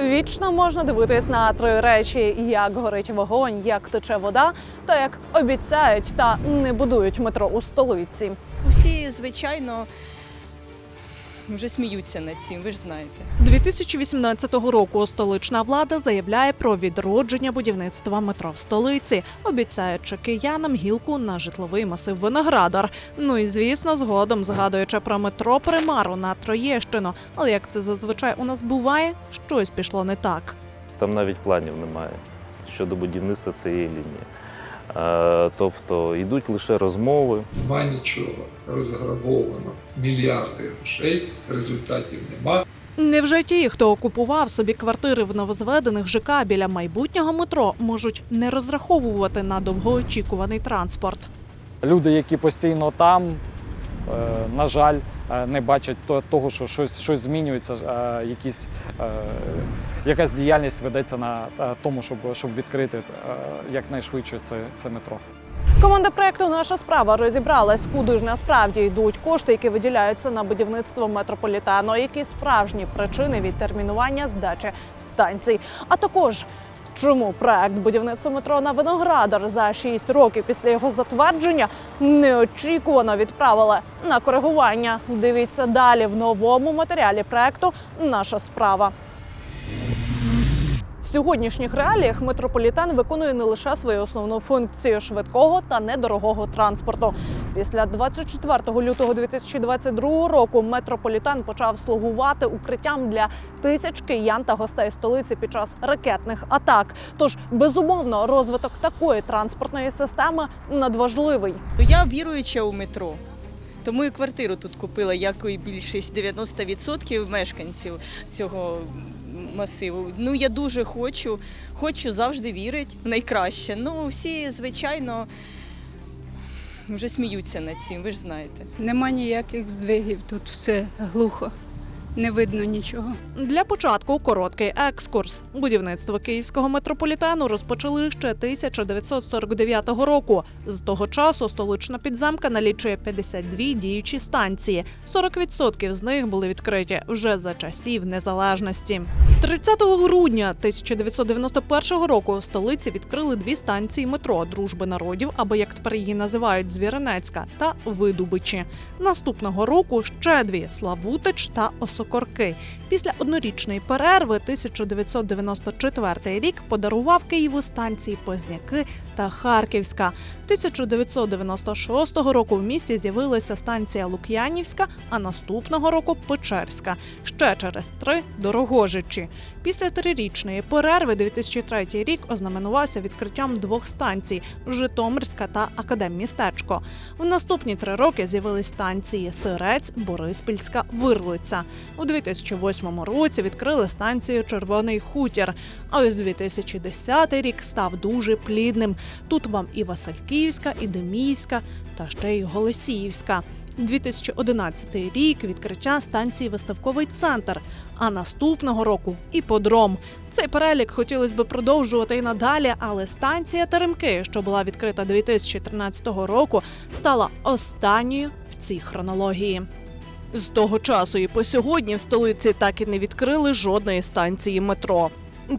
Вічно можна дивитись на три речі: як горить вогонь, як тече вода, та як обіцяють та не будують метро у столиці. Всі, звичайно, вже сміються над цим, ви ж знаєте. 2018 року столична влада заявляє про відродження будівництва метро в столиці, обіцяючи киянам гілку на житловий масив Виноградар. Ну і звісно, згодом згадуючи про метро Примару на Троєщину. Але як це зазвичай у нас буває, щось пішло не так. Там навіть планів немає щодо будівництва цієї лінії. Е, Тобто йдуть лише розмови. Нема нічого розграбовано, мільярди грошей, результатів нема. Невже ті, хто окупував собі квартири в новозведених ЖК біля майбутнього метро, можуть не розраховувати на довгоочікуваний транспорт? Люди, які постійно там, е, на жаль, е, не бачать того, що щось, щось змінюється, е, якісь, якась діяльність ведеться на тому, щоб, щоб відкрити якнайшвидше це, це метро. Команда проекту Наша справа розібралась, куди ж насправді йдуть кошти, які виділяються на будівництво метрополітену, які справжні причини відтермінування здачі станцій. А також чому проект будівництва метро на Виноградар за 6 років після його затвердження неочікувано відправили на коригування. Дивіться далі в новому матеріалі проекту Наша справа. Сьогоднішніх реаліях метрополітен виконує не лише свою основну функцію швидкого та недорогого транспорту. Після 24 лютого 2022 року метрополітен почав слугувати укриттям для тисяч киян та гостей столиці під час ракетних атак. Тож безумовно розвиток такої транспортної системи надважливий. Я віруюча у метро. Тому і квартиру тут купила, як і більшість 90% мешканців цього масиву. Ну я дуже хочу, хочу завжди вірити в найкраще. Ну всі, звичайно, вже сміються над цим, ви ж знаєте. Нема ніяких здвигів, тут все глухо, не видно нічого. Для початку короткий екскурс. Будівництво київського метрополітену розпочали ще 1949 року. З того часу столична підземка налічує 52 діючі станції. 40% з них були відкриті вже за часів незалежності. 30 грудня 1991 року в столиці відкрили дві станції метро Дружби народів, або як тепер її називають Звіринецька та Видубичі. Наступного року ще дві Славутич та Осокорки. Після однорічної перерви 1994 рік подарував Києву станції Позняки та Харківська. 1996 року в місті з'явилася станція Лук'янівська, а наступного року Печерська. Ще через три Дорогожичі. Після трирічної перерви 2003 рік ознаменувався відкриттям двох станцій Житомирська та Академмістечко. В наступні три роки з'явились станції Сирець, Бориспільська, Вирлиця. У 2008 році відкрили станцію Червоний Хутір. А ось 2010 рік став дуже плідним. Тут вам і Васильківська, і Демійська, та ще й Голосіївська. 2011 рік відкриття станції Виставковий центр, а наступного року іподром. Цей перелік хотілося б продовжувати і надалі, але станція Теремки, що була відкрита 2013 року, стала останньою в цій хронології. З того часу і по сьогодні в столиці так і не відкрили жодної станції метро.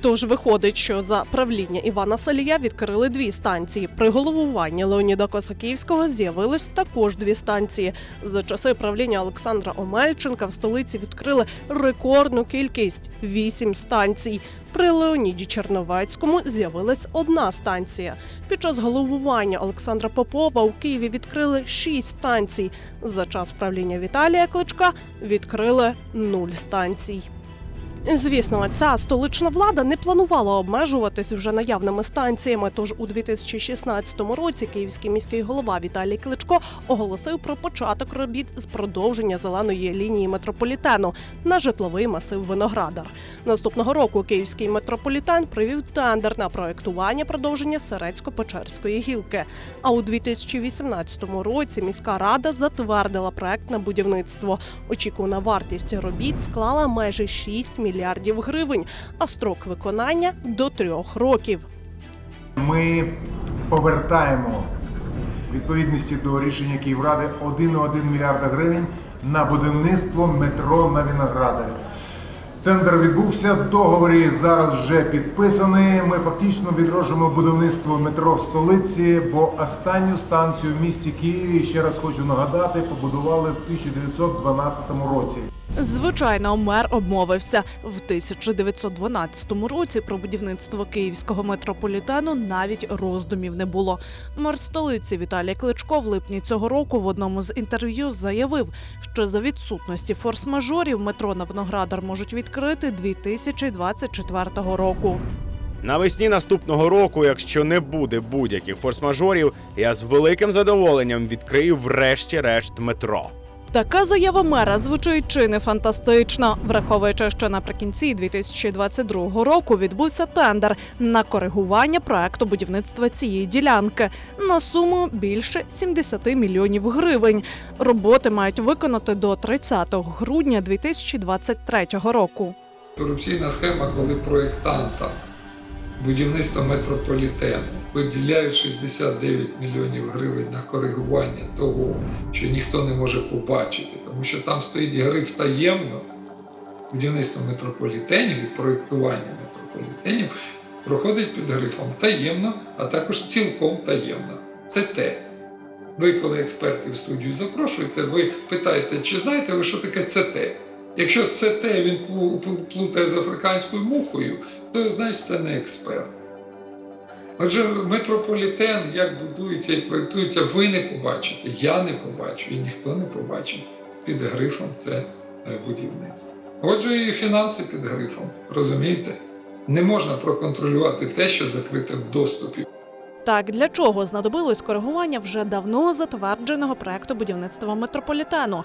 Тож виходить, що за правління Івана Салія відкрили дві станції. При головуванні Леоніда Косаківського з'явилось також дві станції. За часи правління Олександра Омельченка в столиці відкрили рекордну кількість вісім станцій. При Леоніді Черновецькому з'явилась одна станція. Під час головування Олександра Попова у Києві відкрили шість станцій. За час правління Віталія Кличка відкрили нуль станцій. Звісно, ця столична влада не планувала обмежуватись вже наявними станціями. Тож у 2016 році київський міський голова Віталій Кличко оголосив про початок робіт з продовження зеленої лінії метрополітену на житловий масив Виноградар. Наступного року київський метрополітен провів тендер на проектування продовження Серецько-Печерської гілки. А у 2018 році міська рада затвердила проект на будівництво. Очікувана вартість робіт склала майже 6 мільярдів гривень, а строк виконання до трьох років. Ми повертаємо відповідності до рішення Київради 1,1 мільярда гривень на будівництво метро на Виноградарі. Тендер відбувся, договори зараз вже підписані. Ми фактично відроджуємо будівництво метро в столиці, бо останню станцію в місті Києві, ще раз хочу нагадати, побудували в 1912 році. Звичайно, мер обмовився в 1912 році. Про будівництво київського метрополітену навіть роздумів не було. Мер столиці Віталій Кличко в липні цього року в одному з інтерв'ю заявив, що за відсутності форс-мажорів метро на Виноградар можуть відкрити 2024 року. Навесні наступного року, якщо не буде будь-яких форс-мажорів, я з великим задоволенням відкрию врешті-решт метро. Така заява мера звучить чи не фантастично, враховуючи, що наприкінці 2022 року відбувся тендер на коригування проекту будівництва цієї ділянки на суму більше 70 мільйонів гривень. Роботи мають виконати до 30 грудня 2023 року. Корупційна схема, коли проєктантам будівництва метрополітену виділяють 69 мільйонів гривень на коригування того, що ніхто не може побачити, тому що там стоїть гриф таємно. Будівництво метрополітенів і проєктування метрополітенів проходить під грифом таємно, а також цілком таємно. Це те. Ви, коли експертів в студію запрошуєте, ви питаєте, чи знаєте ви, що таке ЦТ? Якщо ЦТ він плу- плу- плутає з африканською мухою, то значить це не експерт. Отже, метрополітен, як будується і проєктується, ви не побачите, я не побачу і ніхто не побачить під грифом це е, будівництво. Отже, і фінанси під грифом. Розумієте? Не можна проконтролювати те, що закрите в доступі. Так для чого знадобилось коригування вже давно затвердженого проекту будівництва метрополітену?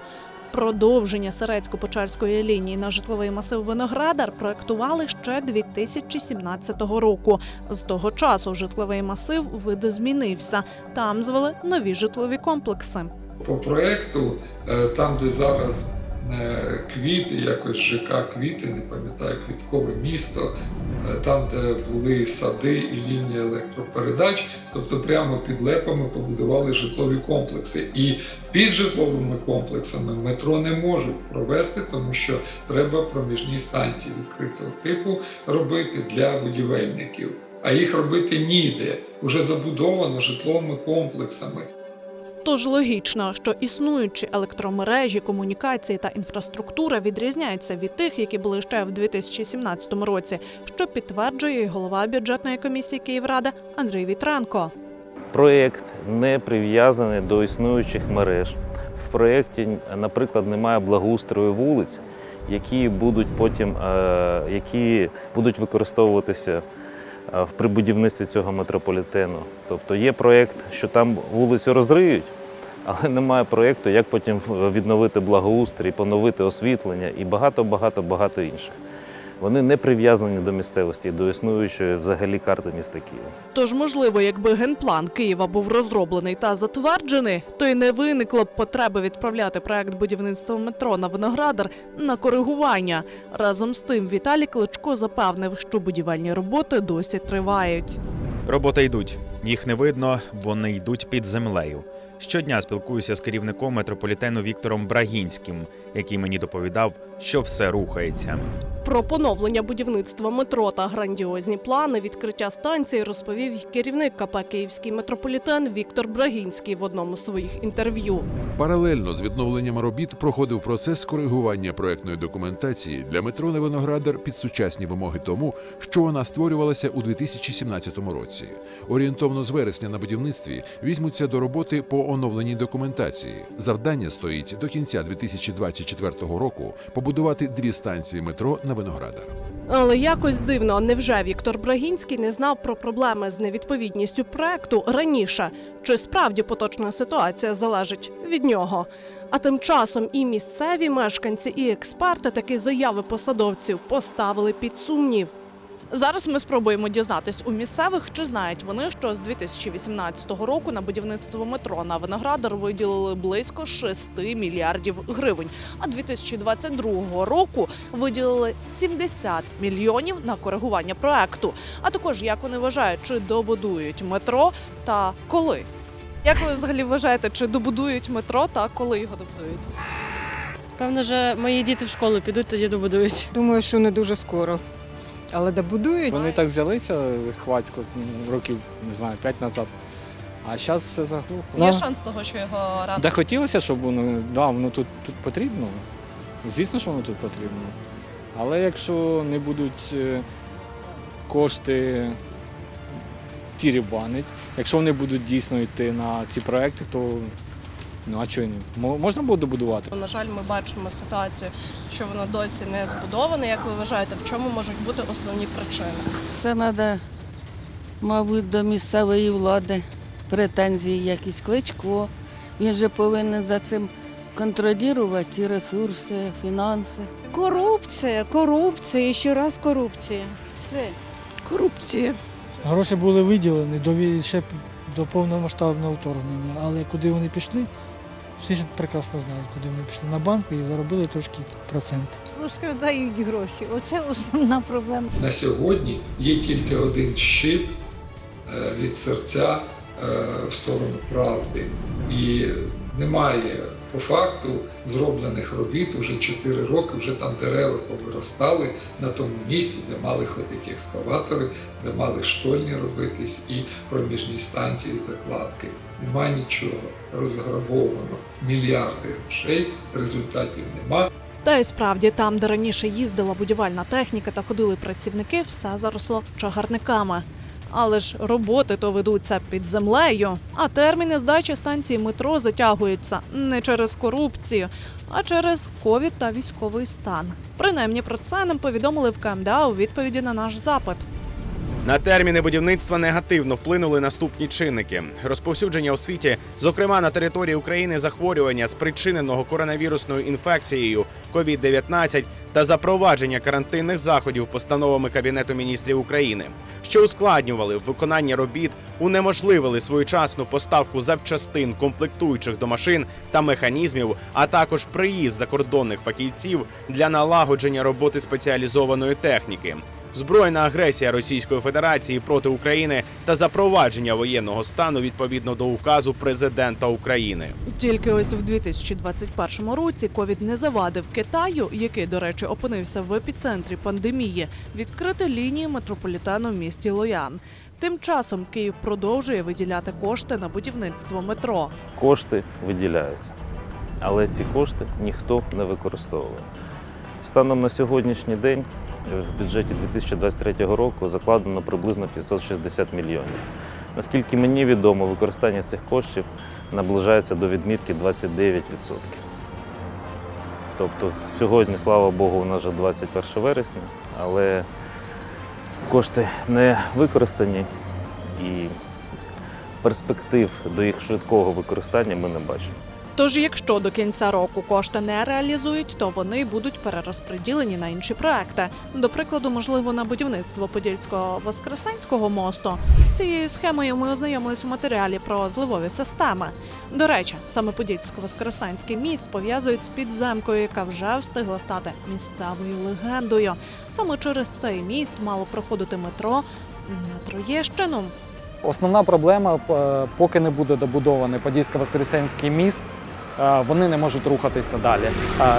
Продовження Серецько-Почарської лінії на житловий масив Виноградар проектували ще 2017 року. З того часу житловий масив видозмінився. Там звели нові житлові комплекси. По проекту, е, там, де зараз е, квіти, якось ЖК квіти, не пам'ятаю, квіткове місто, е, там, де були сади і лінії електропередач, тобто прямо під лепами побудували житлові комплекси. І під житловими комплексами метро не можуть провести, тому що треба проміжні станції відкритого типу робити для будівельників. А їх робити ніде, уже забудовано житловими комплексами. Тож логічно, що існуючі електромережі, комунікації та інфраструктура відрізняються від тих, які були ще в 2017 році, що підтверджує й голова бюджетної комісії Київради Андрій Вітренко. Проєкт не прив'язаний до існуючих мереж. В проєкті, наприклад, немає благоустрою вулиць, які будуть потім е, які будуть використовуватися при будівництві цього метрополітену. Тобто є проєкт, що там вулицю розриють, але немає проєкту, як потім е, відновити благоустрій, поновити освітлення і багато-багато багато інших. Вони не прив'язані до місцевості, до існуючої взагалі карти міста Києва. Тож, можливо, якби генплан Києва був розроблений та затверджений, то й не виникло б потреби відправляти проект будівництва метро на Виноградар на коригування. Разом з тим, Віталій Кличко запевнив, що будівельні роботи досі тривають. Роботи йдуть. Їх не видно, вони йдуть під землею. Щодня спілкуюся з керівником метрополітену Віктором Брагінським, який мені доповідав, що все рухається. Про поновлення будівництва метро та грандіозні плани відкриття станції розповів керівник КП Київський метрополітен Віктор Брагінський в одному з своїх інтерв'ю. Паралельно з відновленням робіт проходив процес коригування проектної документації для метро на Виноградар під сучасні вимоги тому, що вона створювалася у 2017 році. Орієнтовно з вересня на будівництві візьмуться до роботи по оновленій документації. Завдання стоїть до кінця 2024 року побудувати дві станції метро на Виноградар. Але якось дивно, невже Віктор Брагінський не знав про проблеми з невідповідністю проекту раніше? Чи справді поточна ситуація залежить від нього? А тим часом і місцеві мешканці, і експерти такі заяви посадовців поставили під сумнів. Зараз ми спробуємо дізнатись у місцевих, чи знають вони, що з 2018 року на будівництво метро на Виноградар виділили близько 6 мільярдів гривень. А 2022 року виділили 70 мільйонів на коригування проекту. А також як вони вважають, чи добудують метро та коли. Як ви взагалі вважаєте, чи добудують метро та коли його добудують? Певно, вже мої діти в школу підуть, тоді добудують. Думаю, що не дуже скоро. Але добудують. Вони так взялися хвацько років, не знаю, 5 назад. А зараз все заглухло. Є шанс того, що його рано. Де хотілося, щоб воно, да, воно тут, тут потрібно. Звісно, що воно тут потрібно. Але якщо не будуть е, кошти тірібанить, якщо вони будуть дійсно йти на ці проекти, то ну а чого ні? Мо- Можна буде добудувати. На жаль, ми бачимо ситуацію, що воно досі не збудоване. Як ви вважаєте, в чому можуть бути основні причини? Це треба, мабуть, до місцевої влади претензії якісь кличко. Він же повинен за цим контролювати ті ресурси, фінанси. Корупція, корупція, і ще раз корупція. Все. Корупція. Гроші були виділені до ще до повномасштабного вторгнення, але куди вони пішли, всі ж прекрасно знають, куди ми пішли на банку і заробили трошки процент. Розкрадають гроші. Оце основна проблема. На сьогодні є тільки один щит е, від серця е, в сторону правди. І немає по факту зроблених робіт вже 4 роки, вже там дерева повиростали на тому місці, де мали ходити екскаватори, де мали штольні робитись і проміжні станції закладки. Нема нічого, розграбовано мільярди грошей, результатів нема. Та й справді там, де раніше їздила будівельна техніка та ходили працівники, все заросло чагарниками. Але ж роботи то ведуться під землею. А терміни здачі станції метро затягуються не через корупцію, а через ковід та військовий стан. Принаймні про це нам повідомили в КМДА у відповіді на наш запит. На терміни будівництва негативно вплинули наступні чинники: розповсюдження у світі, зокрема на території України, захворювання, спричиненого коронавірусною інфекцією COVID-19 та запровадження карантинних заходів постановами Кабінету міністрів України, що ускладнювали виконання робіт, унеможливили своєчасну поставку запчастин, комплектуючих до машин та механізмів, а також приїзд закордонних фахівців для налагодження роботи спеціалізованої техніки. Збройна агресія Російської Федерації проти України та запровадження воєнного стану відповідно до указу президента України. Тільки ось в 2021 році ковід не завадив Китаю, який, до речі, опинився в епіцентрі пандемії, відкрити лінії метрополітену в місті Лоян. Тим часом Київ продовжує виділяти кошти на будівництво метро. Кошти виділяються, але ці кошти ніхто не використовує. Станом на сьогоднішній день в бюджеті 2023 року закладено приблизно 560 мільйонів. Наскільки мені відомо, використання цих коштів наближається до відмітки 29%. Тобто сьогодні, слава Богу, у нас вже 21 вересня, але кошти не використані і перспектив до їх швидкого використання ми не бачимо. Тож, якщо до кінця року кошти не реалізують, то вони будуть перерозподілені на інші проекти. До прикладу, можливо, на будівництво Подільського Воскресенського мосту. Цією схемою ми ознайомились у матеріалі про зливові системи. До речі, саме Подільсько-Воскресенський міст пов'язують з підземкою, яка вже встигла стати місцевою легендою. Саме через цей міст мало проходити метро на Троєщину. Основна проблема, е, поки не буде добудований Подільсько-Воскресенський міст, вони не можуть рухатися далі. Е,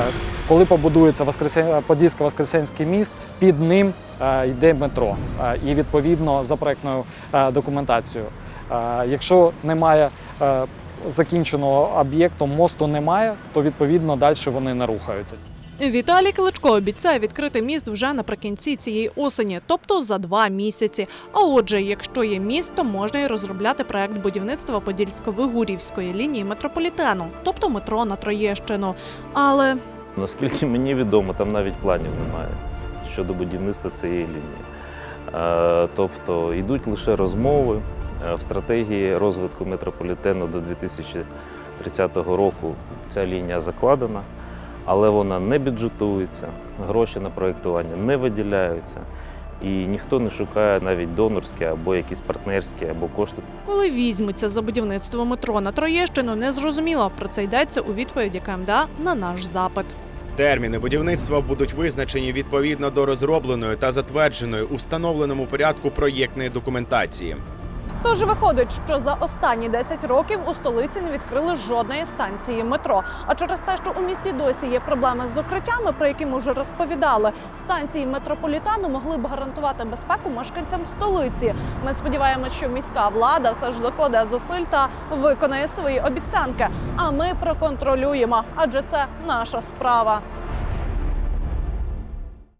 Коли побудується Воскресен- Подільсько-Воскресенський міст, під ним е, йде метро е, і відповідно за проектною е, документацією. Е, Якщо немає е, закінченого об'єкту, мосту немає, то відповідно далі вони не рухаються. Віталій Кличко обіцяє відкрити міст вже наприкінці цієї осені, тобто за два місяці. А отже, якщо є міст, то можна й розробляти проект будівництва Подільсько-Вигурівської лінії метрополітену, тобто метро на Троєщину. Але Наскільки мені відомо, там навіть планів немає щодо будівництва цієї лінії. Е, Тобто йдуть лише розмови Е, в стратегії розвитку метрополітену до 2030 року. Ця лінія закладена, але вона не бюджетується, гроші на проєктування не виділяються. І ніхто не шукає навіть донорські або якісь партнерські або кошти коли візьмуться за будівництво метро на Троєщину, не зрозуміло. Про це йдеться у відповіді КМДА на наш запит. Терміни будівництва будуть визначені відповідно до розробленої та затвердженої у встановленому порядку проєктної документації. Тож виходить, що за останні 10 років у столиці не відкрили жодної станції метро. А через те, що у місті досі є проблеми з укриттями, про які ми вже розповідали, станції метрополітану могли б гарантувати безпеку мешканцям столиці. Ми сподіваємося, що міська влада все ж докладе зусиль та виконає свої обіцянки. А ми проконтролюємо, адже це наша справа.